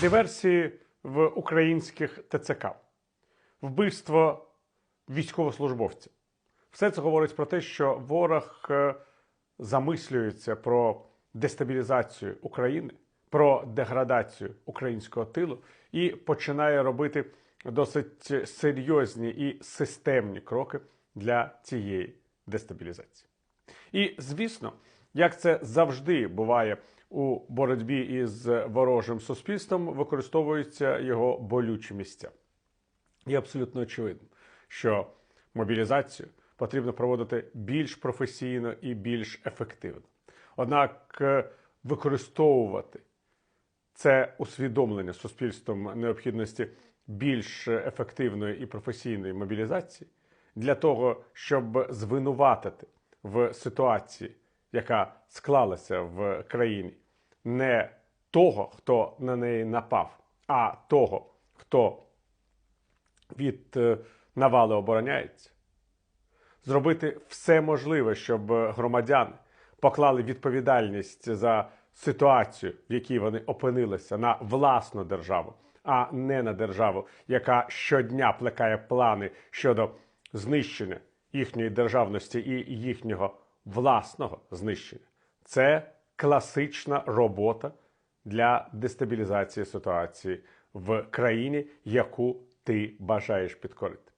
диверсії в українських ТЦК, вбивство військовослужбовців. Все це говорить про те, що ворог е, замислюється про дестабілізацію України, про деградацію українського тилу і починає робити досить серйозні і системні кроки для цієї дестабілізації. І звісно, як це завжди буває у боротьбі із ворожим суспільством, використовуються його болючі місця. І абсолютно очевидно, що мобілізацію потрібно проводити більш професійно і більш ефективно. Однак е, використовувати це усвідомлення суспільством необхідності більш ефективної і професійної мобілізації для того, щоб звинуватити в ситуації, яка склалася в країні, не того, хто на неї напав, а того, хто від е, навали обороняється, зробити все можливе, щоб громадяни поклали відповідальність за ситуацію, в якій вони опинилися, на власну державу, а не на державу, яка щодня плекає плани щодо знищення їхньої державності і їхнього власного знищення. Це класична робота для дестабілізації ситуації в країні, яку ти бажаєш підкорити.